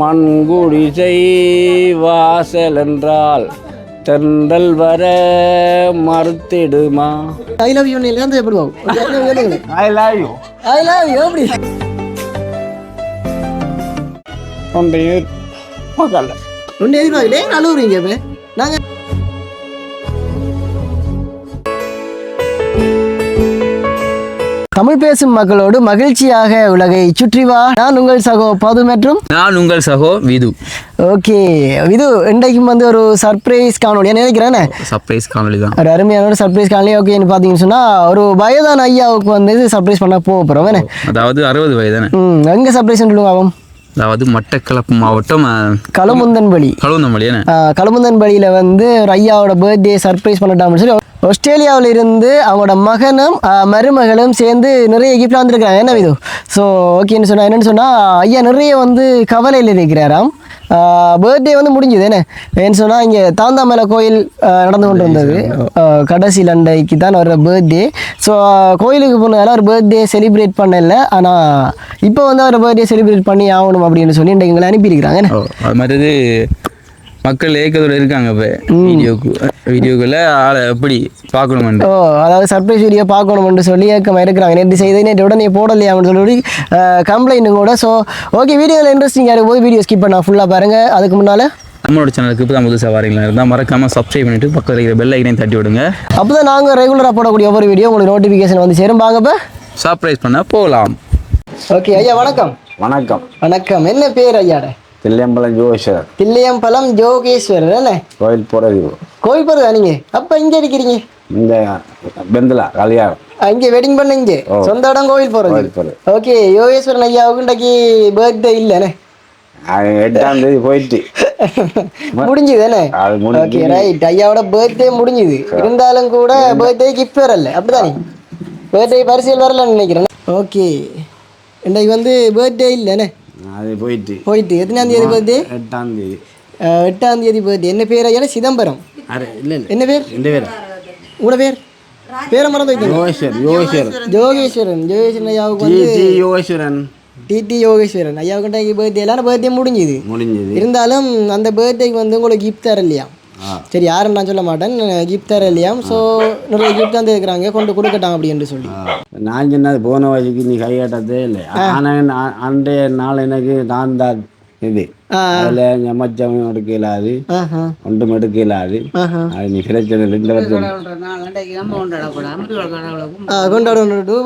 மண்குடிசை வாசல் என்றால் தென்றல் வர மறுத்திடுமா? ஐ லவ் யூ இருந்து எப்படி I love you I love you எப்படி? உன்னைய பகல ஒன்று எதிர்பார்க்கல அழுவுறீங்க நாங்கள் தமிழ் பேசும் மக்களோடு மகிழ்ச்சியாக உலகை சுற்றி வா. நான் உங்கள் சகோ பது மற்றும் நான் உங்கள் சகோ விது. ஓகே. இது இன்றைக்கும் வந்து ஒரு சர்ப்ரைஸ் காணொலி நினைக்கிறேனே? சர்ப்ரைஸ் காணொலி தான். ஒரு அருமையான ஒரு சர்ப்ரைஸ் காணொலி ஓகேன்னு பார்த்தீங்கன்னு சொன்னால் ஒரு வயதான ஐயாவுக்கு வந்து சர்ப்ரைஸ் பண்ண போக போகிறோம் அதாவது அறுபது வயதானே ம் எங்கே சர்ப்ரைஸ் அவன்? அதாவது மட்டக்களப்பு மாவட்டம் களுமுந்தன்பள்ளி கழுவுந்தமல்லி என்ன? களுமுந்தன்பள்ளியில் வந்து ஒரு ஐயாவோட பர்த்டே சர்ப்ரைஸ் பண்ணட்டாம்னு சொல்லி ஆஸ்திரேலியாவில் இருந்து அவங்களோட மகனும் மருமகளும் சேர்ந்து நிறைய கிஃப்ட்லாம் வந்திருக்கிறாங்க. என்ன இது ஸோ ஓகேன்னு சொன்னால் என்னென்னு சொன்னால் ஐயா நிறைய வந்து கவலையில் இருக்கிறாராம். பர்த்டே வந்து முடிஞ்சுது என்ன? ஏன்னு சொன்னால் இங்கே தாந்தாமலை கோயில் நடந்து கொண்டு வந்தது கடைசி லண்டைக்கு தான் வர பர்த்டே ஸோ கோயிலுக்கு போனதால ஒரு பர்த்டே செலிப்ரேட் பண்ணல. ஆனால் இப்போ வந்து அவர் பர்த்டே செலிப்ரேட் பண்ணி ஆகணும் அப்படின்னு சொல்லி இன்றைக்கு எங்களை அனுப்பியிருக்கிறாங்க என்ன? அது மாதிரி மக்கள் ஏக்கத்தோட இருக்காங்க இப்போ. வீடியோக்கு வீடியோக்குள்ள ஆளை எப்படி பார்க்கணுமெண்டு ஓ அதாவது சர்ப்ரைஸ் வீடியோ பார்க்கணும்னு சொல்லி ஏக்கமாக இருக்கிறாங்க. நேற்று செய்து நேற்று உடனே போடலையான்னு சொல்லி கம்ப்ளைண்ட்டும் கூட. ஸோ ஓகே வீடியோவில் இன்ட்ரெஸ்டிங்காக இருக்கும்போது வீடியோ ஸ்கிப் பண்ணா ஃபுல்லாக பாருங்கள் அதுக்கு முன்னால் நம்மளோட சேனலுக்கு இப்போ தான் புதுசாக வரீங்களா இருந்தால் மறக்காமல் சப்ஸ்கிரைப் பண்ணிட்டு பக்கத்தில் இருக்கிற பெல் ஐக்கனையும் தட்டி விடுங்க. அப்போ தான் நாங்கள் ரெகுலராக போடக்கூடிய ஒவ்வொரு வீடியோ உங்களுக்கு நோட்டிஃபிகேஷன் வந்து சேரும். வாங்க இப்போ சர்ப்ரைஸ் பண்ண போகலாம். ஓகே ஐயா வணக்கம். வணக்கம். வணக்கம். என்ன பேர் ஐயாட? தில்லியம்பலம் ஜோஷர் தில்லியம்பலம் ஜோகேஸ்வரர் என்ன கோயில் போகிறது கோயில் போகிறதா நீங்கள் அப்போ இங்கே இருக்கிறீங்க? இந்த பெந்தலா கல்யாணம் இங்கே வெட்டிங் பண்ண இங்கே? சொந்த இடம் கோயில் போகிறது ஓகே யோகேஸ்வரன் ஐயாவுக்கு இன்றைக்கு பர்த்டே இல்லைண்ணே எட்டாம் தேதி போயிட்டு. முடிஞ்சுது என்ன அது ஓகே ரைட் ஐயாவோட பர்த்டே முடிஞ்சுது. இருந்தாலும் கூட பர்த்டே கிஃப்ட் வரல. அப்படிதானே? பர்த்டே பரிசியல் வரலன்னு நினைக்கிறேன். ஓகே இன்றைக்கு வந்து பர்த்டே இல்லைண்ணே அது போயிட்டு. போயிட்டு. எத்தனாம் தேதி பர்த்டே எட்டாம் தேதி. எட்டாம் தேதி பர்த்டே என்ன பேர் ஐயா சிதம்பரம். என்ன பேர்? ரெண்டு பேரும் உங்களோட பேர்? பேரை மறந்து யோகேஸ்வர் யோகேஸ்வர் ஜோகேஸ்வரன் ஜோகேஸ்வரன் ஐயாவுக்கு வந்து யோகேஸ்வரன். டிடி யோகேஸ்வரன். ஐயாவுக்கு பர்த்டே எல்லாரும் பர்த்டே முடிஞ்சுது. முடிஞ்சது. இருந்தாலும் அந்த பர்த்டேக்கு வந்து உங்களுக்கு கிஃப்ட் தரலையா. சரி யாரும் நான் சொல்ல மாட்டேன். கிஃப்ட் தர இல்லையாம் ஸோ நிறைய கிஃப்ட் வந்து இருக்கிறாங்க. கொண்டு கொடுக்கட்டாங்க அப்படின்னு சொல்லி. நான் சொன்னது போன வயசுக்கு நீ கையாட்டதே இல்லை. ஆனால் அன்றைய நாள் எனக்கு நான் தான் இது. அதில் என் மச்சம் எடுக்க இல்லாது ஒன்றும் எடுக்க இல்லாது அது நீ பிரச்சனை இந்த வருஷம்.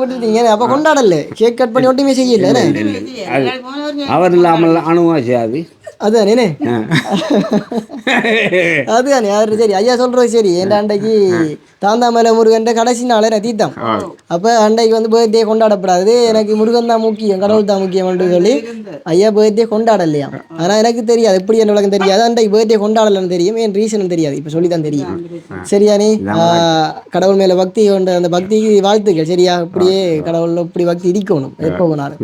விட்டுட்டீங்க அப்போ கொண்டாடல. கேக் கட் பண்ணி ஒட்டுமே செய்யல அவர் இல்லாமல் அனுபவம் செய்யாது அதுதானே அதுதானே அது சரி? ஐயா சொல்றது சரி. என் அன்றைக்கு தாந்தாமலை முருகன் கடைசி நாளே நான் தீர்த்தம். அப்போ அன்றைக்கு வந்து பர்த்டே கொண்டாடப்படாது. எனக்கு முருகன் தான் முக்கியம் கடவுள் தான் முக்கியம்னு சொல்லி ஐயா பர்த்டே கொண்டாடலையா ஆனால் எனக்கு தெரியாது. எப்படி என்ன உலகம் தெரியாது? அன்றைக்கு பர்த்டே கொண்டாடலன்னு தெரியும். என் ரீசன் தெரியாது. இப்போ சொல்லி தான் தெரியும் சரியானே? கடவுள் மேலே பக்தி கொண்ட அந்த பக்திக்கு வாழ்த்துக்கள். சரியா? அப்படியே கடவுள் இப்படி பக்தி இடிக்கணும் எப்போ போனாலும்.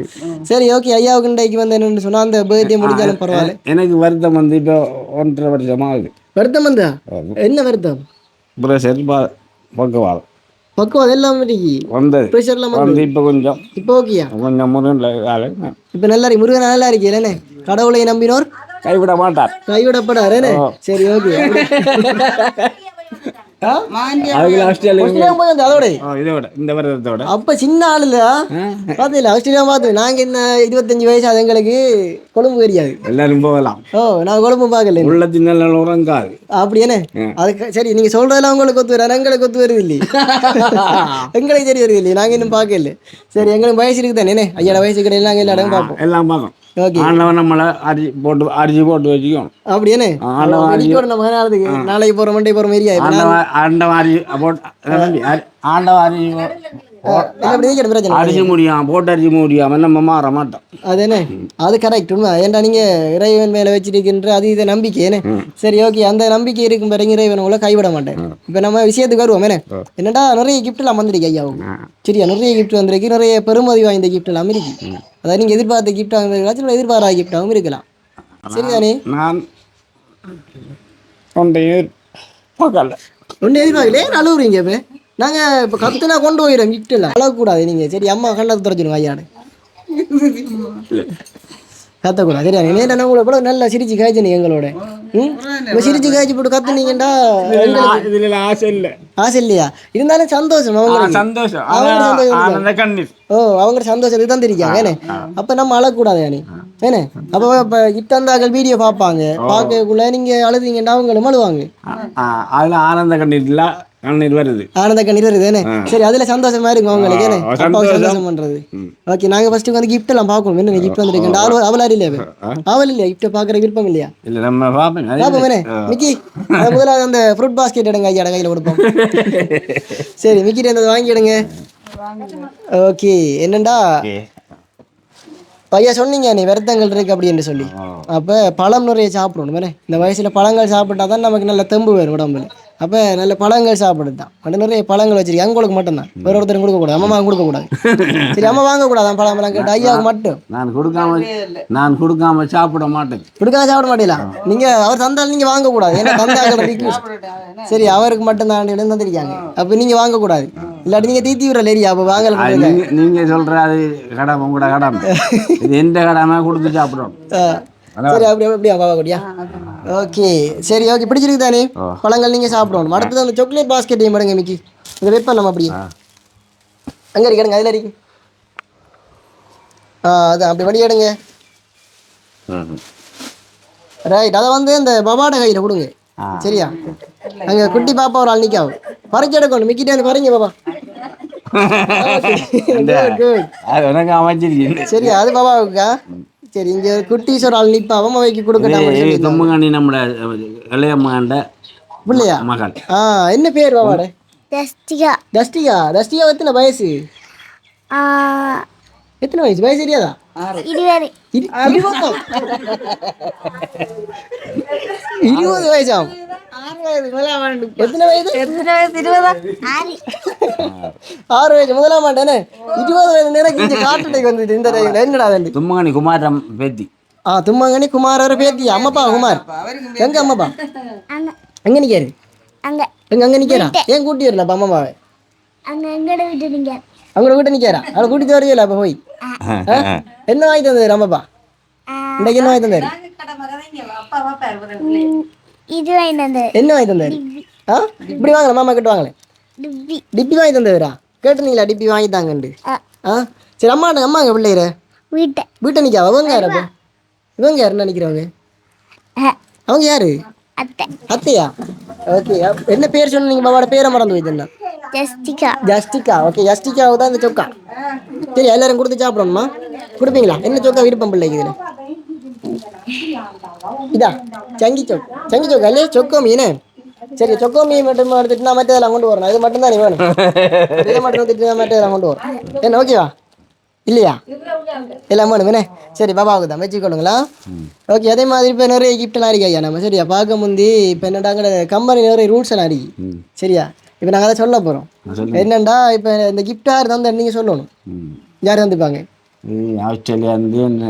சரி ஓகே ஐயாவுக்கு இன்றைக்கு வந்து என்னன்னு சொன்னால் அந்த பர்த்டே முடிஞ்சாலும் பரவாயில்ல. எனக்கு வருத்தம் வந்து இப்போ ஒன்றரை வருஷமா ஆகுது. வருத்தம் வந்தா? என்ன வருத்தம்? ப்ரெஷர் பக்கவாதம் பக்குவம் அதெல்லாம் இன்னைக்கு வந்தது ப்ரெஷர்லாம் வந்து இப்போ கொஞ்சம் இப்போ ஓகேயா கொஞ்சம் முருகன் வேலை. இப்போ நல்லா இருக்கு முருகன் நல்லா இருக்கீங்களே கடவுளை நம்பினோர்? கைவிட மாட்டார். கைவிடப்படாரே சரி ஓகே அப்ப சின்ன ஆளுல பாத்துல ஆஸ்திரேலியா பார்த்து நாங்க என்ன இருபத்தஞ்சு வயசு அது எங்களுக்கு கொழும்பு தெரியாது எல்லாரும் போகலாம். ஓ நான் கொழும்பு பார்க்கல உள்ளத்தின் நல்ல உறங்காது அப்படியானே அதுக்கு சரி நீங்க சொல்றதெல்லாம் உங்களுக்கு ஒத்து வர எங்களுக்கு ஒத்து வருது இல்லையே எங்களுக்கு வருது இல்லையே நாங்க இன்னும் பார்க்கல. சரி எங்களுக்கு வயசு இருக்கு தானே ஐயாட வயசு கிடையாது நாங்க எல்லா பார்ப்போம். எல்லாம் ஆண்டவன் நம்மளை அரிசி போட்டு அரிசி போட்டு வச்சுக்கணும் அப்படியானே ஆண்டவன் அரிசி நாளைக்கு போற மண்டே ஆண்டவன் அரிசி போட்டு ஆண்டவன் அரிசி முடியாம போட்டு முடியாம நம்ம மாற மாட்டோம். அதுனே அது கரெக்ட் உண்மை. ஏன்டா நீங்க இறைவன் மேல வச்சிருக்கின்ற அது இதை நம்பிக்கை ஏனே சரி ஓகே அந்த நம்பிக்கை இருக்கும் பிறகு இறைவன் உங்களை கைவிட மாட்டேன். இப்ப நம்ம விஷயத்துக்கு வருவோம் என்ன என்னடா நிறைய கிஃப்ட் எல்லாம் வந்திருக்கு ஐயாவுக்கு சரியா நிறைய கிஃப்ட் வந்திருக்கு. நிறைய பெருமதி வாய்ந்த கிஃப்ட் எல்லாம் இருக்கு. அதாவது நீங்க எதிர்பார்த்த கிஃப்ட் வாங்க எதிர்பாராத கிஃப்டாகவும் இருக்கலாம். சரிதானே? நான் பார்க்கல அழுவுறீங்க இப்போ? நாங்கள் இப்போ கத்துனா கொண்டு போயிடும் எல்லாம். அழகக்கூடாது நீங்கள் சரி அம்மா கண்ணத்தை துறைச்சிடுங்க ஐயாடு கத்தக்கூடாது சரியா? என்ன உங்களை எவ்வளோ நல்லா சிரிச்சு காய்ச்சி நீ எங்களோட. ம்? சிரிச்சு காய்ச்சி போட்டு கத்துனீங்கடா இதுல ஆசை இல்லை. ஆசை இல்லையா? இருந்தாலும் சந்தோஷம் அவங்களுக்கு. சந்தோஷம். அவங்களுக்கு சந்தோஷம் ஓ அவங்க சந்தோஷத்துக்கு தான் தெரியும் ஏனே? அப்ப நம்ம அழக்கூடாது யானே ஏனே? அப்போ இப்போ இத்தந்தாக்கள் வீடியோ பார்ப்பாங்க. பார்க்கக்குள்ள நீங்க அழுதீங்கன்னா அவங்களும் அழுவாங்க. அதுல ஆனந்த கண்ணீர் இல்ல கண்ணீர் வருது. ஆனந்த கண்ணீர் வருது ஏனே? சரி அதுல சந்தோஷமா இருக்கும் அவங்களுக்கு ஏனே? சந்தோஷம். பண்றது. ஓகே நாங்க ஃபர்ஸ்ட் வந்து gift எல்லாம் பார்க்கணும். என்ன gift வந்துருக்கு அவள் அவளாரி இல்லையா அவள் இல்லையா gift பார்க்குற விருப்பம் இல்லையா? இல்ல நம்ம வேணே மிக்கி முதல்ல அந்த ஃப்ரூட் பாஸ்கெட் எடுங்க ஐயா கையில் கொடுப்போம். சரி மிக்கிட்ட வாங்கிடுங்க. ஓகே என்னண்டா? Okay. பையா சொன்னீங்க நீ விரதங்கள் இருக்கு அப்படின்னு சொல்லி. அப்போ பழம் நிறைய சாப்பிடணும் இந்த வயசுல பழங்கள் சாப்பிட்டா தான் நமக்கு நல்ல தெம்பு வரும் உடம்புல. அப்போ நல்ல பழங்கள் சாப்பிடுது தான் மட்டும் நிறைய பழங்கள் வச்சிருக்கேன். உங்களுக்கு மட்டும்தான். வேற ஒருத்தரும் கொடுக்கக்கூடாது அம்மா கொடுக்கக்கூடாது சரி அம்மா வாங்கக்கூடாது பழம் பழம் கேட்டு ஐயாவுக்கு மட்டும். நான் கொடுக்காம நான் கொடுக்காம சாப்பிட மாட்டேன். கொடுக்காம சாப்பிட மாட்டீங்களா? நீங்க அவர் தந்தாலும் நீங்க வாங்கக்கூடாது ஏன்னா தந்தாக்கிற ரிக்வஸ்ட் சரி அவருக்கு மட்டும் தான் தந்திருக்காங்க. அப்போ நீங்க வாங்கக்கூடாது இல்லாட்டி நீங்க தீத்தி விடுற லேரியா அப்போ வாங்கல அது நீங்க நீங்க சொல்ற அது கடமை உங்களோட கடமை. இது எந்த கடமை கொடுத்து சாப்பிடணும்? சரி அப்படி அப்படியா பாபா குடியா ஓகே. சரி ஓகே. பிடிச்சிருக்கு தானே. பழங்கள் நீங்க சாப்பிடணும். அடுத்தது அந்த சாக்லேட் பாஸ்கெட்டையும் மடங்க மிக்கி. இதை வைப்பேன் நம்ம அப்படியே. அங்கே இருக்கணுங்க அதில் இருக்கு. ஆ அதான் அப்படி வழி எடுங்க. ரைட் அதை வந்து இந்த பபாட கையில் கொடுங்க. சரியா? அங்கே குட்டி பாப்பா ஒரு ஆள் நிற்காவும் பறிச்சு எடுக்கணும். மிக்கிட்டே பறிங்க பாப்பா. சரியா? அது பாபாவுக்கா சரி இங்க குட்டீஸ் ஒரு ஆள் நிப்பா அவன் வைக்க கொடுக்கட்டாம தொம்புகாணி நம்ம இளையம்மாண்ட பிள்ளையா? மகள். ஆ என்ன பேர் பாபாட டஸ்டிகா தஸ்டிகா தஸ்டிகா எத்தனை வயசு? எத்தனை வயசு? வயசு தெரியாதா? இருபது இரு- இருபதா? இருபது வயசாம் எத்தனை வயது ஆறு ஆறு வயசு முதலாம் ஆண்டானே இருபது வயது நேரம் இங்க காட்டுடைக்கு வந்துட்டு இந்த டைம்ல என்னடா தம்பி தும்மகாணி குமாரம் பேத்தி ஆ தும்மங்கனி குமார் அவரை பேத்தி அம்மப்பா குமார் எங்க அம்மப்பா அங்க எங்க நிக்காரு அங்க எங்க அங்க நிக்கிறா ஏன் கூட்டி வரல அப்ப அம்மாவை அங்க எங்கட விட்டு நீங்க அவங்கள வீட்டை நிக்கிறா அவளை கூட்டிட்டு வரவே அப்ப போய்? என்ன வாங்கி தந்தாரு அம்மப்பா இன்னைக்கு என்ன வாங்கி தந்தாரு? இது என்ன வாங்கி தந்தாரு? ஆ? இப்படி வாங்கல மாமா கிட்ட வாங்கல? டுப்பி. டிப்பி வாங்கி தந்தவரா? கேட்டுனீங்களா டிப்பி வாங்கி தாங்கண்டு ஆ. சரி அம்மா அம்மா அங்கே பிள்ளைகிற வீட்டை. வீட்டை நிற்கா அவங்க யார் அப்போ? இவங்க யாருன்னு நினைக்கிறவங்க அவங்க. யாரு? அத்தை. அத்தையா? ஓகே என்ன பேர் சொன்னீங்க? பாபாவோட பேரை மறந்து போயிட்டேன் டஸ்டிகா ஜஸ்டிகா ஓகே ஜஸ்டிகாவுக்கு தான் இந்த சொக்கா சரி எல்லாரும் கொடுத்து சாப்பிடணுமா? கொடுப்பீங்களா? என்ன சொக்கா விருப்பம் பிள்ளைக்கு இதில். இதா சங்கி சொக் சங்கி சொக்கா இல்லையா சொக்கோ மீன். சரி சொக்கோ மீன் மட்டும் எடுத்துட்டு நான் மற்றதெல்லாம் கொண்டு வரணும். இது மட்டும் தான் நீ வேணும் இதை மட்டும் எடுத்துட்டு நான் மற்றதெல்லாம் கொண்டு வரேன் என்ன ஓகேவா இல்லையா? எல்லாம் வேணும் சரி பாபாவுக்கு தான். வச்சுக்கொள்ளுங்களா? ஓகே அதே மாதிரி இப்போ நிறைய கிஃப்ட்லாம் இருக்கு ஐயா. நம்ம சரியா பார்க்க முந்தி இப்போ என்னடாங்கிற கம்பெனி நிறைய ரூல்ஸ் எல்லாம் இருக்கு சரியா? இப்போ நாங்கள் அதை சொல்ல போகிறோம் என்னண்டா இப்போ இந்த gift யார் தந்து நீங்கள் சொல்லணும்? யார் தந்துப்பாங்க? ஆஸ்திரேலியா இருந்து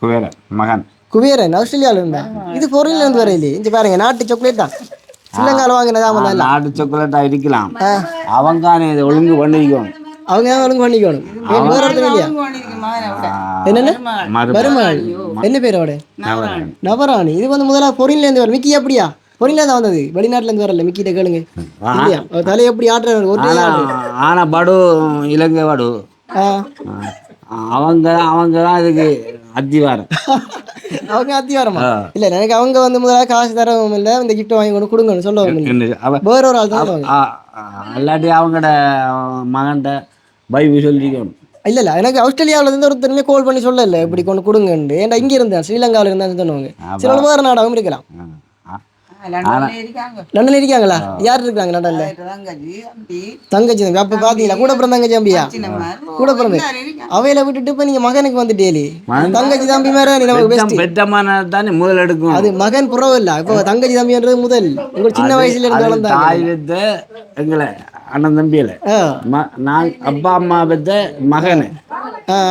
குபேர மகன். குபேரன் ஆஸ்திரேலியாவில் இருந்தா? இது பொருள் இருந்து வர இல்லையே. இங்கே பாருங்க நாட்டு சாக்லேட் தான். சின்னங்கால வாங்கினதா நாட்டு சாக்லேட்டா இருக்கலாம். அவங்க இதை ஒழுங்கு பண்ணிக்கணும். அவங்க ஒழுங்கு பண்ணிக்கணும். வேற இல்லையா? என்னென்ன. மருமகள். என்ன பேர் அவட. நவராணி. இது வந்து முதல்ல பொரின்ல இருந்து வரும். மிக்கி அப்படியா? பொரின்ல தான் வந்தது. வெளிநாட்டுல இருந்து வரல. மிக்கிட்ட கேளுங்க. தலையை எப்படி ஆட்டுறாரு? ஒரு ஆனா படு இலங்கை படு. அவங்க அவங்க தான் இதுக்கு அத்திவாரம். அவங்க அத்திவாரமா? இல்ல எனக்கு அவங்க வந்து முதல்ல காசு தரவும் இல்லை. இந்த கிஃப்ட் வாங்கி கொண்டு கொடுங்கன்னு சொல்லவும் வேற ஒரு ஆள் தான் இல்லாட்டி அவங்களோட மகன்கிட்ட பைபிள் சொல்லிக்கணும். இல்ல இல்ல எனக்கு ஆஸ்திரேலியாவுல இருந்து ஒருத்தருமே கால் பண்ணி சொல்லல. இப்படி கொண்டு கொடுங்கன்னு ஏன்டா இங்க இருந்தேன் ஸ்ரீலங்காவில இருந்தா சொன்னவங்க. சில வேற நாடாகவும் இருக்கலாம். லண்டன்ல இருக்காங்களா? யார் இருக்காங்க லண்டன்ல? தங்கச்சி தம்பி. அப்ப பாத்தீங்களா? கூட பிறந்த தங்கச்சி தம்பியா? கூட பிறந்து அவையில விட்டுட்டு இப்ப நீங்க மகனுக்கு வந்துட்டேலி தங்கச்சி தம்பி மேல நீ நமக்கு பெஸ்ட் பெற்றமான தானே முதல் எடுக்கும். அது மகன் புறவு இல்ல இப்போ தங்கச்சி தம்பின்றது முதல். உங்களுக்கு சின்ன வயசுல இருந்து தாய் எங்களை. அண்ணன் தம்பியில ஆ, நான் அப்பா அம்மா பெத்த மகனு.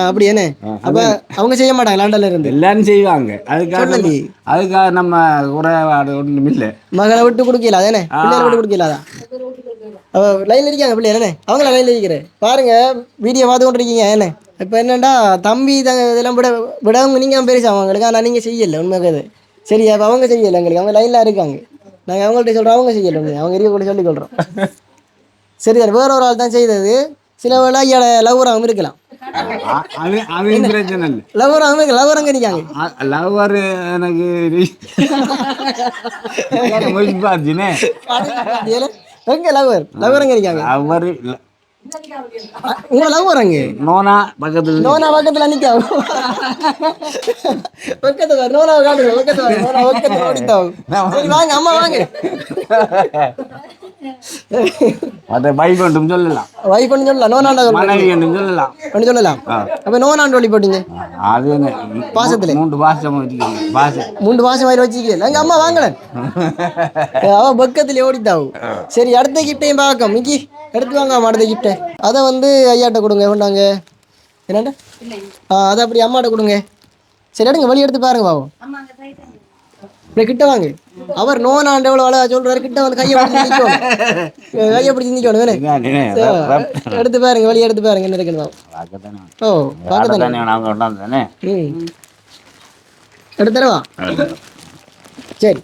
அப்படி என்ன? அப்ப அவங்க செய்ய மாட்டாங்க லண்டன்ல இருந்து. எல்லாரும் செய்வாங்க. அதுக்காக. அதுக்காக நம்ம குறைபாடு ஒன்றும் இல்லை. மகனை விட்டு கொடுக்கல அதானே? பிள்ளைகளை விட்டு கொடுக்கல அதான். லைன்ல இருக்காங்க பிள்ளை? என்ன அவங்கள லைன்ல இருக்கிறேன் பாருங்க வீடியோ பார்த்து கொண்டு இருக்கீங்க என்ன இப்போ என்னடா தம்பி த இதெல்லாம் விட விடவங்க நீங்கள் பெருசா அவங்களுக்கு ஆனால் நீங்கள் செய்யலை உண்மையாக அது. சரி அப்போ அவங்க செய்யலை எங்களுக்கு. அவங்க லைனில் இருக்காங்க. நாங்கள் அவங்கள்ட்ட சொல்கிறோம் அவங்க செய்யலை உண்மை. அவங்க இருக்க கூட சொல்லி கொள்கிறோம் சரி அது வேற ஒரு ஆள் தான் செய்தது. சில வேளை ஐயாட லவ்வராகவும் இருக்கலாம். அ- அது அது பிரச்சனை இல்லை லவ்வராகவும் இருக்கலாம் லவ்வரங்க நிற்காங்க லவர் எனக்கு எங்க லவ்வர் லவ்வரங்க நிற்காங்க அவர் உங்க லவ்வரங்க நோனா பக்கத்துல. நோனா பக்கத்துல நிக்காவும் பக்கத்துல நோனா காட்டுங்க பக்கத்துல வர நோனா பக்கத்துல ஓடித்தாவும் சரி வாங்க அம்மா வாங்க. அதை சொல்லலாம். வைஃப் பண்ணி சொல்லலாம். நோனாண்டா மனைவி ஒன்றும் சொல்லலாம். பண்ணி சொல்லலாம். அப்ப நோனாண்டு ஒளி போட்டீங்க? அது பாசத்துல? மூன்று பாசம் வச்சுக்கோங்க. பாசம். மூன்று மாசம் மாதிரி வச்சுக்கல. எங்க அம்மா வாங்கல. அவ பக்கத்துல ஓடித்தாவும் சரி அடுத்த கிஃப்டையும் பார்க்க மிக்கி எடுத்து வாங்க அம்மா அடுத்த கிஃப்ட்டை அதை வந்து ஐயாட்ட கொடுங்க. கொண்டாங்க. என்னண்டா ஆ அதை அப்படி அம்மாட்ட கொடுங்க. சரி எடுங்க. வழி எடுத்து பாருங்க பாவம். இப்படி கிட்ட வாங்க. அவர் நோனாண்டு எவ்வளோ அழகா சொல்றாரு கிட்ட வந்து கையை பிடிச்சி நிற்கணும் கையை பிடிச்சி நிற்கணும் எடுத்து பாருங்க வழி எடுத்து பாருங்க என்ன இருக்குன்னு. பார்க்கத்தானே ஓ பார்க்க தானே நாங்கள் கொண்டாந்தானே ம். எடுத்துறவா சரி.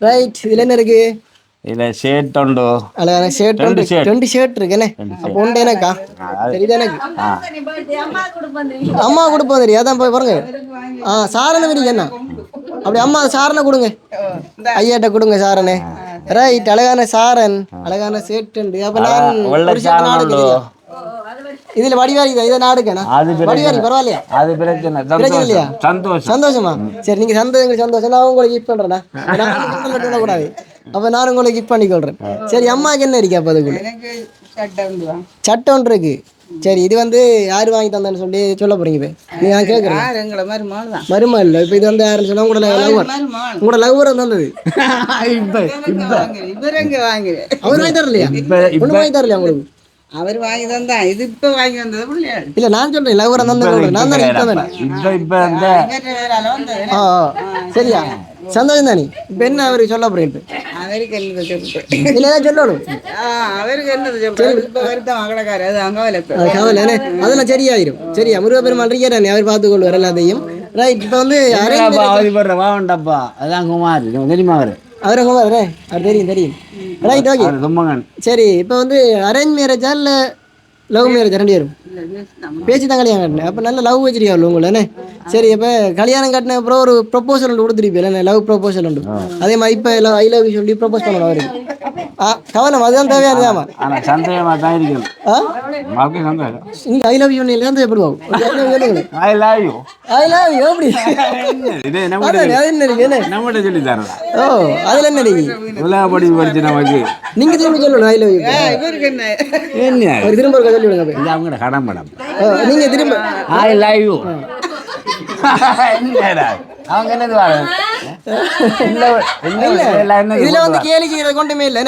ரைட் இதுல என்ன இருக்கு? இதில் ஷேட் உண்டு. அழகான ஷர்ட் ரெண்டு ரெண்டு ஷர்ட் இருக்குண்ணே அப்போ உண்டு எனக்கா? சரி எனக்கு அம்மா கொடுப்போம் தெரியும்? அதான் போய் பாருங்க. ஆ சாரணை வரீங்க என்ன? அப்படி அம்மா சாரணை கொடுங்க. ஐயாட்ட கொடுங்க சாரணே ரைட் அழகான சாரன். அழகான ஷர்ட் உண்டு அப்போ நான். இதுல வடிவாரி இதை நாடுக்கண்ணா அது வடிவாரி பரவாயில்லையா? அது பிரச்சனை பிரச்சனை இல்லையா? சந்தோஷம். சரி நீங்க சந்தோஷம் எங்களுக்கு சந்தோஷம். நான் உங்களுக்கு கிஃப்ட் பண்றேண்ணா நான் சொல்லக்கூடாது. அப்ப நான் உங்களுக்கு கிஃப்ட் பண்ணி கொள்றேன் சரி அம்மாக்கு என்ன இருக்கு அப்ப அதுக்குள்ள? சட்டை ஒன்று இருக்கு. சரி இது வந்து யார் வாங்கி தந்தான்னு சொல்லி சொல்ல போறீங்க இப்போ? நான் கேட்குறேன் எங்களை மாதிரி மாடு தான். மருமா இல்லை. இப்போ இது வந்து யாருன்னு சொன்னா உங்களோட லவ்வர் உங்களோட லவ்வர் தந்தது. இப்ப இப்ப இவர் எங்க வாங்குறேன். அவர் வாங்கி தரலையா? இப்ப வாங்கி தரலையா உங்களுக்கு? அவர் வாங்கி தந்தான் இது இப்ப வாங்கி வந்தது இல்ல நான் சொல்றேன். லவ்வர் தந்தது சொல்றேன். நான் தான் தந்தேன். இப்ப இப்ப. சரியா? சந்தோஷம் தானே இப்போ என்ன அவருக்கு சொல்ல போறேன் அவருக்கு என்னது சொல்லிட்டு இல்லை ஏதாவது சொல்லணும் அவருக்கு என்னது சொல்றாரு இப்ப வருத்தம் மகளக்காரு அது அங்க வேலை அது கவலை என்ன? அதெல்லாம் சரியாயிரும். சரியா? முருகப்பெருமாள் இருக்காரு அவர் பார்த்து கொள்வார் எல்லாத்தையும். ரைட் இப்போ வந்து அவதிப்படுற வாண்டப்பா. அதான் குமார். தெரியுமா அவரு? அவரை குமார் அவர் தெரியும் தெரியும். ரைட் ஓகே சரி இப்போ வந்து அரேஞ்ச் மேரேஜா இல்லை லவ் மேரேஜ் ரெண்டு பேரும் பேச்சு தான் கல்யாணம் கட்டினேன் அப்போ நல்ல லவ் வச்சிருக்கா உங்களை சரி இப்போ கல்யாணம் கட்டின அப்புறம் ஒரு ப்ரொப்போசல் ஒன்று கொடுத்துருப்பீங்க லவ் ப்ரொப்போசல் உண்டு அதே மாதிரி இப்போ எல்லாம் ஐ லவ் சொல்லி ப்ரொப்போஸ் பண்ணணும் அவருக்கு கவனம் அதுதான் தேவையானது ஆமா ஆனா சந்தேகமா தான் இருக்கணும் ஆ? வாழ்க்கை சந்தேகம். நீங்கள் I love you I love you I love you I love you எப்படி? இது என்ன இருக்கு என்ன நம்மகிட்ட சொல்லி தரலாம் ஓ அதுல என்ன இருக்கு உலக படி படிச்சு நமக்கு. நீங்க திரும்ப சொல்லணும் ஐ லவ் யூ இவருக்கு என்ன? என்ன? அவர் திரும்ப ஒருக்கா சொல்லி விடுங்க. இது அவங்களோட கடன் படம் நீங்க திரும்ப ஐ லவ் யூ என்னடா? அவங்க என்னது வாழ இதுல வந்து கேலி செய்யறது கொண்டுமே இல்ல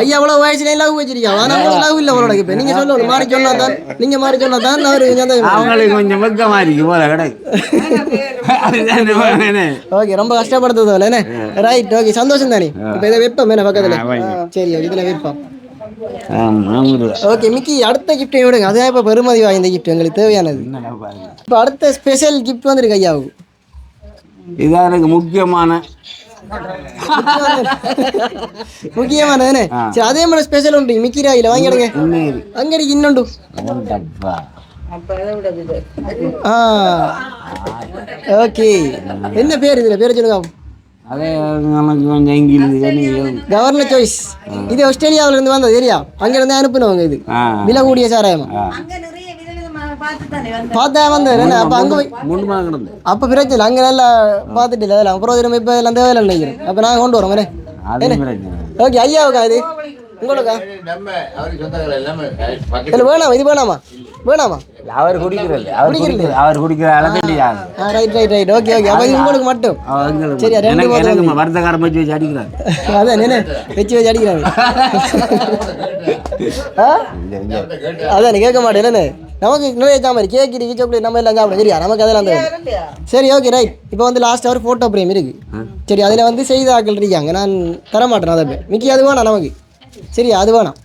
ஐயா அவ்வளவு வயசுல லவ் வச்சிருக்கா ஆனா லவ் இல்ல அவரோட இப்ப. நீங்க சொல்லணும் மாறி சொன்னா தான் நீங்க மாறி சொன்னா தான் அவரு அவங்களுக்கு கொஞ்சம் வெக்கமா இருக்கு போல கடை. அதுதான் ஓகே ரொம்ப கஷ்டப்படுத்துறது என்ன? ரைட் ஓகே சந்தோஷம் தானே? இப்ப இதை வைப்போம் என்ன பக்கத்துல. சரி இதுல வைப்போம். ஓகே மிக்கி அடுத்த கிஃப்ட் விடுங்க. அதான் இப்ப பெருமதி வாய்ந்த கிஃப்ட் எங்களுக்கு தேவையானது. இப்ப அடுத்த ஸ்பெஷல் கிஃப்ட் வந்திருக்கு ஐயாவுக்கு. இதான் எனக்கு முக்கியமான முக்கியமானது. சரி அதே மாதிரி ஸ்பெஷல் உண்டு. மிக்கி ராயில வாங்கிடுங்க உண்மையில் அங்க இருக்கு இன்னொண்டு உண்டப்பா. அப்ப அதை விட இது ஆ. ஓகே. என்ன பேர் இதுல? பேர் சொல்லுங்க. கவர்னர் சாய்ஸ் இது ஆஸ்திரேலியாவுல இருந்து வந்தது சரியா அங்க இருந்து அனுப்புனவங்க இது. விலை கூடிய சாராயமா. பார்த்தா என்ன அப்ப அங்க அப்ப பிரச்சனை இல்லை அங்க நல்லா பார்த்துட்டு இல்லை அதெல்லாம் அப்புறம் திரும்ப இப்ப எல்லாம் தேவையில்லை நினைக்கிறேன். அப்ப நாங்க கொண்டு வரோம் ஓகே ஐயாவுக்கா இது? உங்களுக்கா? இல்லை வேணாமா இது வேணாமா? வேணாமா? அவர் குடிக்கிறது அவர் குடிக்கிற அவர் குடிக்கிற அளவு யாரு ஆ right right right okay okay. அப்போ இது உங்களுக்கு மட்டும்? ரெண்டு வச்சு வச்சு அதான் என்ன? வச்சு வச்சு அடிக்கிறாங்க ஆ? அதான் கேட்க மாட்டேன் நமக்கு நிறைய சாமான் கேக் இருக்கு சாக்லேட் நம்ம எல்லாம் சாப்பிடும் சரியா? நமக்கு அதெல்லாம் தேவை சரி ஓகே ரைட் இப்போ வந்து லாஸ்ட் அவர் ஃபோட்டோ பிரேம் இருக்கு. சரி அதில் வந்து செய்த ஆக்கள் இருக்காங்க. நான் தர மாட்டேன் அதை மிக்கி அது வேணாம் நமக்கு. சரியா அது வேணாம்.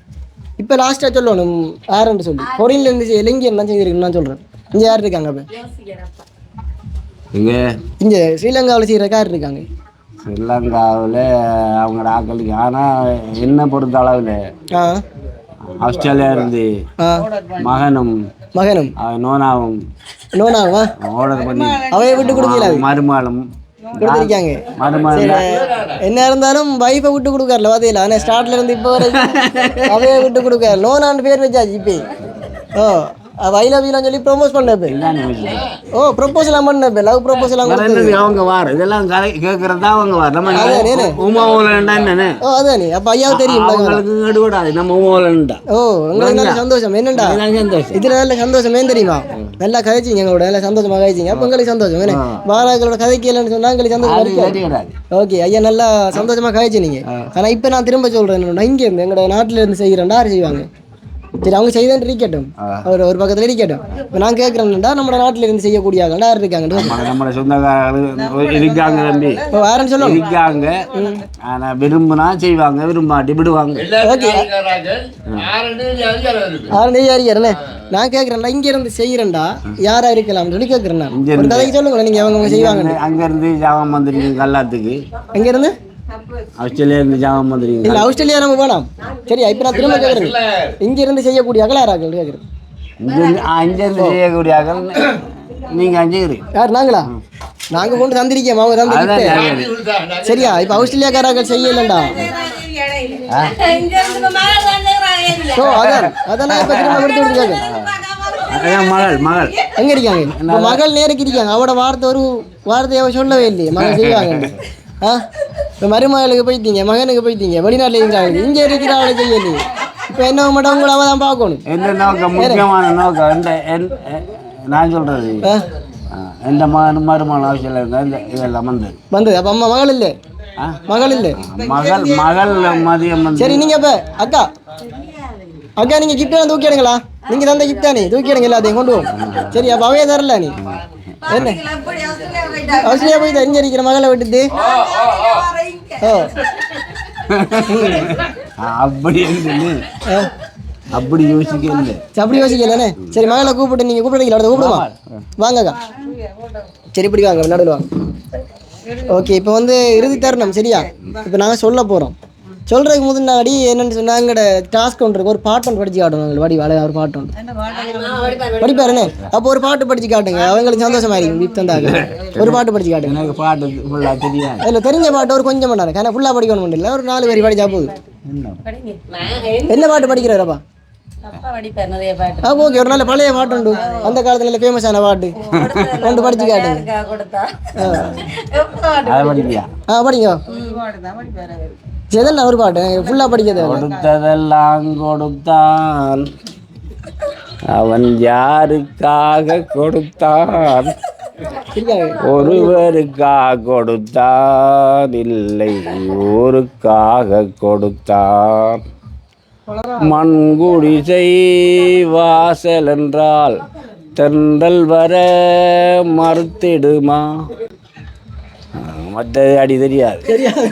இப்போ லாஸ்ட்டாக சொல்லணும். யாருன்னு சொல்லி. கொரியன்ல இருந்து இலங்கை என்ன செய்திருக்குன்னு நான் சொல்கிறேன் இங்கே யார் இருக்காங்க இப்போ இங்கே? இங்கே ஸ்ரீலங்காவில் செய்கிறக்கா யார் இருக்காங்க. ஸ்ரீலங்காவில் அவங்களோட ஆக்களுக்கு ஆனால் என்ன பொறுத்த அளவில் ஆ. ஆஸ்திரேலியா இருந்து ஆ. மகனும் மகனும்? நோனாவும். நோனாவா? ஆர்டர் பண்ணி அவைய விட்டு கொடுக்கல. மருமகளும். கொடுத்துருக்காங்க. என்ன இருந்தாலும் வைஃபை விட்டு கொடுக்கறல பாத்தீங்களா ஆனால் ஸ்டார்ட்ல இருந்து இப்போ வரைக்கும் அவைய விட்டு கொடுக்க லோனான்னு பேர் வச்சாச்சு இப்போ ஓ. வைலவிலாம் சொல்லி ப்ரொமோஸ் பண்ண இப்போ ஓ ப்ரொப்போசலாம் பண்ண இப்போ லவ் வேற என்னது அவங்க வார இதெல்லாம் கேட்கறது தான் அவங்க வார. நம்ம உமாவுலண்டா என்னன்னு? ஓ அதானே. அப்போ ஐயாவுக்கு தெரியும் அவங்களுக்கு எடுக்கூடாது நம்ம உமாவுலண்டா ஓ உங்களுக்கு நல்ல சந்தோஷம். என்னண்டா? சந்தோஷம். இதுல நல்ல சந்தோஷம் ஏன் தெரியுமா? நல்லா கதைச்சிங்க எங்களோட நல்லா சந்தோஷமா கதைச்சிங்க. அப்போ உங்களுக்கு சந்தோஷம் என்ன வாராக்களோட கதைக்கலன்னு சொன்னா எங்களுக்கு சந்தோஷமா ஓகே ஐயா நல்லா சந்தோஷமா கழிச்சு நீங்க ஆனா இப்போ நான் திரும்ப சொல்றேன் என்னன்னா, இங்க இருந்து எங்களோட நாட்டுல இருந்து செய்கிறேன்டா யார் செய்வாங்க. சரி அவங்க செய்தான் இருக்கட்டும். அவர் ஒரு பக்கத்துல இருக்கட்டும். இப்போ நான் கேட்குறேன்டா நம்ம நாட்டுல இருந்து செய்யக்கூடிய ஆள் யார் இருக்காங்க நம்ம சொந்தக்காரர்கள் இருக்காங்க தம்பி. இப்போ வேறன்னு சொல்லுவோம் இருக்காங்க. ஆனா விரும்புனா செய்வாங்க விரும்பாட்டி விடுவாங்க. அறிஞர்ண்ணே நான் கேட்குறேன்டா இங்க இருந்து செய்கிறேன்டா யாரா இருக்கலாம்னு சொல்லி கேட்குறேன் நான். சொல்லுங்க நீங்க அவங்க அவங்க செய்வாங்க அங்க இருந்து ஜாமம் வந்துருக்கீங்க கல்லாத்துக்கு. எங்க இருந்து? ஆஸ்திரேலியா இருந்து ஜாமம் வந்துருக்கீங்க. இல்ல ஆஸ்திரேலியா நம்ம வேணாம் சரியா இப்போ நான் திரும்ப கேட்குறேன் இங்க இருந்து செய்யக்கூடிய அகலாராக்கள் கேட்குறேன் இங்க இருந்து ஆ, இங்க இருந்து செய்யக்கூடிய ஆக்கள் நீங்க அஞ்சுக்கிறீங்க யார் நாங்களா? நாங்க கொண்டு தந்திருக்கோம் அவங்க தந்துக்கிட்டு சரியா இப்போ ஆஸ்திரேலியாக்காரர்கள் செய்யலண்டா? ஸோ அதான் நான் இப்போ திரும்ப எடுத்து அதான் மகள் மகள். எங்க இருக்காங்க? மகள் நேருக்கு இருக்காங்க. அவட வார்த்தை ஒரு வார்த்தையை சொல்லவே இல்லையே. மகன் செய்வாங்க ஆ? இப்போ மருமகளுக்கு போயிட்டீங்க மகனுக்கு போயிட்டீங்க வெளிநாட்டில் இருக்கிறாங்க இங்கே இருக்கிற அவளை செய்யலையே இப்போ என்ன மட்டும் உங்களை அவள் தான் பார்க்கணும்? எந்த நோக்கம்? முக்கியமான நோக்கம் எந்த நான் ஆ, எந்த மகன் மருமகன் அவசியம் இருந்தால் இந்த இதெல்லாம் வந்து வந்தது. அப்போ அம்மா மகள் இல்லை? மகள் இல்லை? மகள் மகள் மதியம் சரி நீங்கள் இப்போ அக்கா. அக்கா நீங்கள் கிஃப்ட் தூக்கி எடுங்களா நீங்கள் தந்த கிஃப்ட் தானே? தூக்கி எடுங்க எல்லாத்தையும் கொண்டு போவோம் சரி அப்போ அவையே தரல நீ. என்ன? அவசியம் போய் தெரிஞ்சு இருக்கிற மகளை விட்டுட்டு? ஓ ஆ, அப்படி. அப்படி யோசிக்க இல்லை சரி, அப்படி யோசிக்கலண்ணே சரி மகளை கூப்பிட்டு நீங்கள் கூப்பிடுறீங்களா அடுத்த கூப்பிடுமா? வாங்கக்கா சரி இப்படி வாங்க நடுவில் வாங்க ஓகே இப்போ வந்து இறுதி தருணம் சரியா? இப்போ நாங்கள் சொல்ல போகிறோம் சொல்கிறதுக்கு முன்னாடி என்னன்னு சொன்னால் எங்களோட டாஸ்க் ஒன்று இருக்கு. ஒரு பாட்டு ஒன்று படிச்சு காட்டணும். எங்களுக்கு வடி வளைய ஒரு பாட்டு ஒன்று. படிப்பாருண்ணே அப்போ ஒரு பாட்டு படிச்சு காட்டுங்க. அவங்களுக்கு சந்தோஷமா இருக்கும் வீட்டு தந்தாங்க ஒரு பாட்டு படிச்சு காட்டுங்க. எனக்கு பாட்டு ஃபுல்லாக தெரியாது. அதில் தெரிஞ்ச பாட்டு ஒரு கொஞ்சம் பண்ணாரு ஏன்னா ஃபுல்லாக படிக்கணும் இல்லை. ஒரு நாலு வரி படிச்சா போதும். என்ன? பாட்டு படிக்கிறாரப்பா ஓகே ஒரு நல்ல பழைய பாட்டு உண்டு. அந்த காலத்துல நல்ல ஃபேமஸான பாட்டு. ஒன்று படிச்சு காட்டுங்க. ஆ. படிங்க. செதல்ல ஒரு பாட்டு? ஃபுல்லாக படிக்கிறது கொடுத்ததெல்லாம் கொடுத்தான். அவன் யாருக்காக கொடுத்தான்? ஒருவருக்காக கொடுத்தான். இல்லை ஊருக்காக கொடுத்தான். மண்குடிசை வாசல் என்றால் தென்றல் வர மறுத்திடுமா? ஆ, மற்றது அடி தெரியாது. முடியாது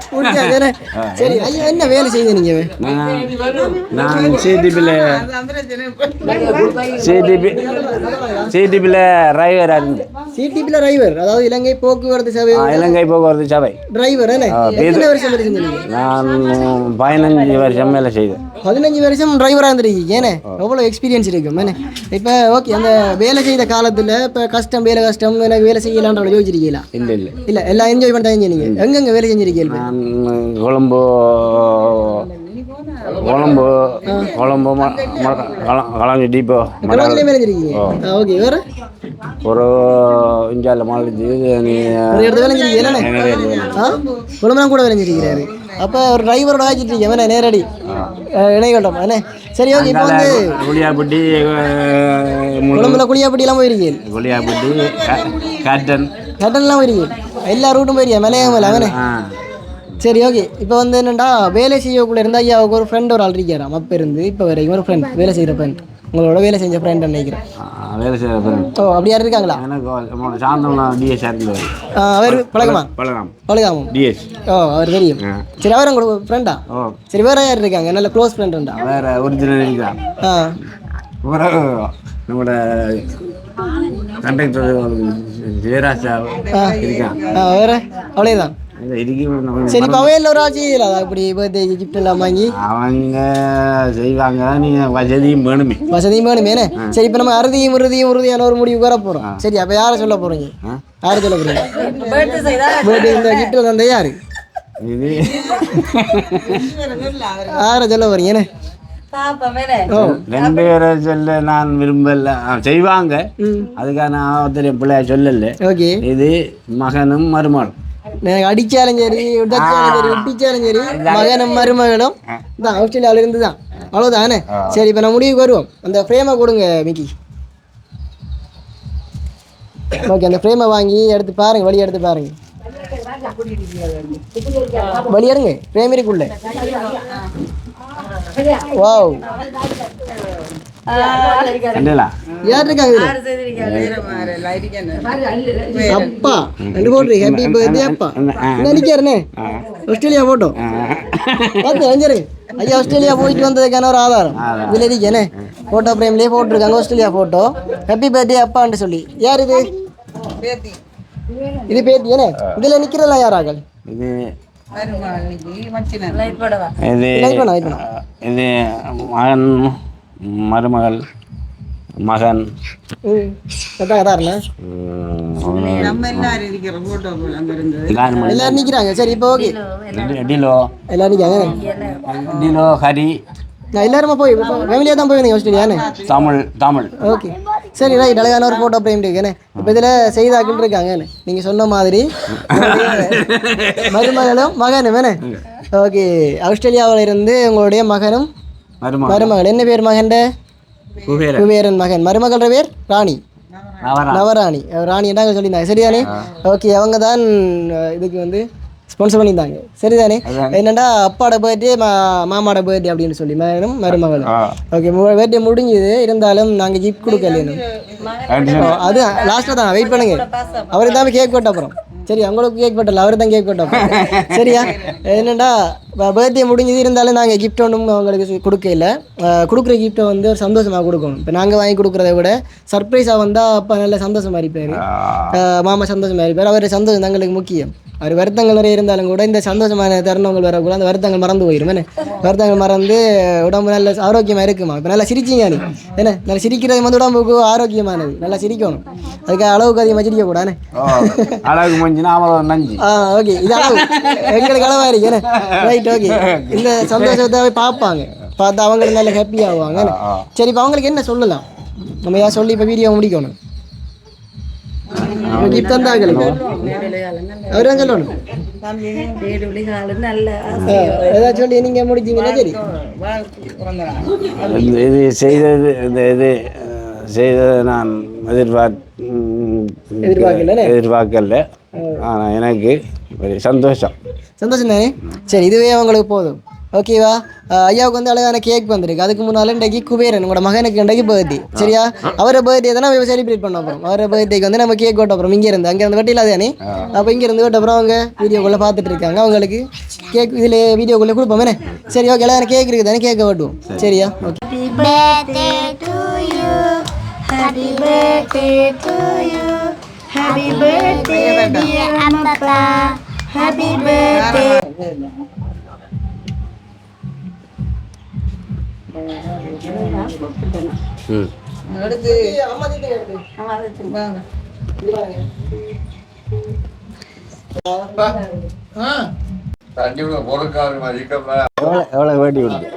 சரி ஐயா என்ன வேலை செய்யுது நீங்க? நான் சிடிபியில் சிடிபி சிடிபியில் இருந்தேன். சிடிபியில் டிரைவர் அதாவது இலங்கை போக்குவரத்து ஆ, இலங்கை போக்குவரத்து சபை. டிரைவர் எத்தனை வருஷம் செஞ்சீங்க நான் பதினஞ்சு வருஷம் மேலே செய்தேன். பதினஞ்சு வருஷம் டிரைவராக இருந்திருக்கீங்க. ஏனே எவ்வளோ எக்ஸ்பீரியன்ஸ் இருக்கும் என்ன? இப்போ ஓகே அந்த வேலை செய்த காலத்தில் இப்போ கஷ்டம் வேலை கஷ்டம் எனக்கு வேலை செய்யலான்ற யோசிச்சிருக்கீங்களா? இல்லை இல்லை. இல்லை எல்லாம் என்ஜாய் பண்ணி தான் செஞ்சீங்க எங்கெங்க வேலை செஞ்சிருக்கீங்க? கொழம்பு கொழம்பு கொழம்பு களஞ்சி டீப்போ ஓகே. வேறு? ஒரு என்னண்ணே? ஆ? குழம்புலாம் கூட வேலை செஞ்சிருக்கிறாரு. அப்போ ஒரு டிரைவரோட ஆகிட்டு இருக்கீங்க வேணே நேரடி. இணைகட்டம் என்ன சரி ஓகே. இப்போ வந்து குளியாப்பட்டி குழம்புல குளியாப்பட்டியெல்லாம் போயிருக்கீங்க? குளியாப்பட்டி காட்டன். கட்டன்லாம் போயிருக்கீங்க? எல்லா ரூட்டும் போயிருக்கீங்க மலையாக மேலே அவனே? சரி ஓகே இப்போ வந்து என்னடா வேலை செய்யக்குள்ள இருந்தால் ஐயாவுக்கு ஒரு ஃப்ரெண்ட் ஒரு ஆள் இருக்காராம் அப்போ இருந்து இப்போ வரைக்கும் ஒரு ஃப்ரெண்ட் வேலை செய்கிற ஃப்ரெண்ட் உங்களோட வேலை செஞ்ச ஃப்ரெண்ட் நினைக்கிறேன். வேலை செய்கிற friend. ஓ அப்படி யாரும் இருக்காங்களா? எனக்கு நம்மளோட சாந்தம் டிஎஸ் அவர் பழகம்? பழகாமோ. டிஎஸ் ஓ அவர் தெரியும். சரி அவர் உங்களோட ஃப்ரெண்டா ஓ. சரி வேற யார் இருக்காங்க? நல்ல க்ளோஸ் ஃப்ரெண்டுண்டா வேற ஒரிஜினல் இருக்கிறான் ஆ. நம்மளோட கண்டக்டர் ஜெயராஜா இருக்கான். வேற? அவ்வளோதான் இருக்கு சரி இப்போ அவையில் ஒரு ஆள் செய்யல அப்படி பர்த்டே கிஃப்ட் எல்லாம் வாங்கி? அவங்க செய்வாங்க நீங்கள் வசதியும் வேணுமே. வசதியும் வேணுமே என்ன? சரி இப்போ நம்ம அறுதியும் உறுதியும் உறுதியான ஒரு முடிவு வர போகிறோம் சரி அப்போ யாரை சொல்ல போகிறீங்க? யாரை சொல்ல போகிறீங்க பர்த்டே இந்த தந்த யாரு? இது யாரை சொல்ல போகிறீங்க என்ன? பாப்போம் வேற ஓ. ரெண்டு பேரை சொல்ல நான் விரும்பல. செய்வாங்க. அதுக்கான ஆத்திரம் பிள்ளைய சொல்லல. ஓகே. இது மகனும் மருமகளும். எனக்கு அடிச்சாலும் சரி உடைச்சாலும் சரி ஒட்டிச்சாலும் சரி மகனும் மருமகளும் தான் ஆஸ்திரேலியாவில இருந்து தான். அவ்வளோதானே சரி இப்போ நான் முடிவுக்கு வருவோம். அந்த ஃப்ரேமை கொடுங்க மிக்கி. ஓகே அந்த ஃப்ரேமை வாங்கி எடுத்து பாருங்க வழி எடுத்து பாருங்க. வழி எடுங்க ஃப்ரேம் இருக்குள்ள. வாவ் கண்டலா யார் இருக்காங்க இதுல? அப்பா ரெண்டு போட்டு ஹாப்பி பர்த்டே அப்பா நினைக்கிறேனே ஆஸ்திரேலியா போட்டோ பார்த்து அஞ்சிருங்க ஐயா ஆஸ்திரேலியா போயிட்டு வந்ததுக்கான ஒரு ஆதாரம் இதுல இருக்கேனே போட்டோ பிரேம்லயே போட்டிருக்காங்க ஆஸ்திரேலியா போட்டோ ஹாப்பி பர்த்டே அப்பான்னு சொல்லி யார் இது இது பேத்தி ஏனே இதுல இது இது மகன் மருமகள் மகன். எல்லாரும் நிக்கிறாங்க. சரி இப்போ ஓகே. டிலோ எல்லாரும் டிலோ ஹரி. நான் எல்லாருமா போய் ஃபேமிலியாக தான் போயிருந்தீங்க ஆஸ்திரேலியானே தமிழ் தமிழ். ஓகே. சரி ரைட் அழகான ஒரு ஃபோட்டோ ஃப்ரேம் இருக்குண்ணே இப்போ இதில் செய்தாக்கள் இருக்காங்கண்ணே நீங்கள் சொன்ன மாதிரி. மருமகளும் மகனும் வேணே ஓகே. ஆஸ்திரேலியாவில் இருந்து உங்களுடைய மகனும் மருமகள். என்ன பேர் மகன்ட? குபேர குபேரன் மகன். மருமகள பேர்? ராணி. நவரா நவராணி. ராணி என்னங்க சொல்லியிருந்தாங்க? சரிதானே? ஓகே அவங்க தான் இதுக்கு வந்து ஸ்பான்சர் பண்ணியிருந்தாங்க. சரிதானே? என்னடா அப்பாட பர்த்டே மா மாமாட பர்த்டே அப்படின்னு சொல்லி மகனும் மருமகளும். ஆ. ஓகே பர்த்டே முடிஞ்சுது. இருந்தாலும் நாங்கள் கிஃப்ட் கொடுக்கல அது லாஸ்ட்டில் தான். வெயிட் பண்ணுங்க. அவருக்கு தான் கேக் வெட்ட அப்புறம் சரி அவங்களுக்கு கேக் வெட்டல அவர் தான் கேக் அப்புறம் சரியா? என்னடா பர்த்டே முடிஞ்சது. இருந்தாலும் நாங்கள் கிஃப்ட் ஒன்றும் அவங்களுக்கு கொடுக்க இல்லை கொடுக்குற கிஃப்ட்டை வந்து ஒரு சந்தோஷமாக கொடுக்கணும். இப்போ நாங்கள் வாங்கி கொடுக்குறத விட சர்ப்ரைஸாக வந்தால் அப்பா நல்ல சந்தோஷமாக இருப்பார். மாமா சந்தோஷமாக இருப்பார். அவர் சந்தோஷம் தங்களுக்கு முக்கியம். அவர் வருத்தங்கள் நிறைய இருந்தாலும் கூட இந்த சந்தோஷமான தருணங்கள் வரக்கூட அந்த வருத்தங்கள் மறந்து போயிடும் என்ன? வருத்தங்கள் மறந்து உடம்பு நல்ல ஆரோக்கியமாக இருக்குமா? இப்போ நல்லா சிரிச்சிங்க நீ. என்ன? நல்லா சிரிக்கிறது வந்து உடம்புக்கு ஆரோக்கியமானது. நல்லா சிரிக்கணும். அதுக்கு அளவுக்கு அதிகமாக சிரிக்கக்கூடாது ஓ அழகு மஞ்சுனா நஞ்சு. ஆ ஓகே இது அளவு. எங்களுக்கு அளவா இருக்கு ரைட் ஓகே இந்த சந்தோஷத்தை பார்ப்பாங்க. பார்த்து அவங்களுக்கு நல்ல ஹாப்பி ஆகுவாங்க? சரி இப்போ அவங்களுக்கு என்ன சொல்லலாம்? நம்ம ஏதாவது சொல்லி இப்போ வீடியோ முடிக்கணும். இப்போ அவர் தான் சொல்லணும். ஏதாச்சும் நீங்கள் முடிச்சிங்கன்னா சரி இது செய்தது இந்த இது செய்தது நான் எதிர்பார்க் ம், எதிர்பார்க்கலனே? எதிர்பார்க்கல. ஆனால் எனக்கு சந்தோஷம். சந்தோஷம் தானே? சரி இதுவே அவங்களுக்கு போதும். ஓகேவா ஐயாவுக்கு வந்து அழகான கேக் வந்திருக்கு. அதுக்கு முன்னால் இன்றைக்கு குபேரன் உங்களோட மகனுக்கு இன்றைக்கு பர்த்டே சரியா? அவரை பர்த்டே தானே நம்ம செலிப்ரேட் பண்ண போகிறோம் அவரை பர்த்டேக்கு வந்து நம்ம கேக் வெட்ட அப்புறம் இங்கே இருந்து அங்கே இருந்து வெட்டில தானே அப்போ இங்கே இருந்து வெட்ட அப்புறம் அவங்க? வீடியோக்குள்ளே பார்த்துட்டு இருக்காங்க. அவங்களுக்கு கேக் இதில் வீடியோக்குள்ளே கொடுப்போம். என்ன? சரி ஓகே அழகான கேக் இருக்குது தானே? கேக்கை வெட்டுவோம் சரியா? ஓகே. Happy birthday. ம். எடுத்து வாங்க. எவ்வளோ எவ்வளோ வேட்டி விடுது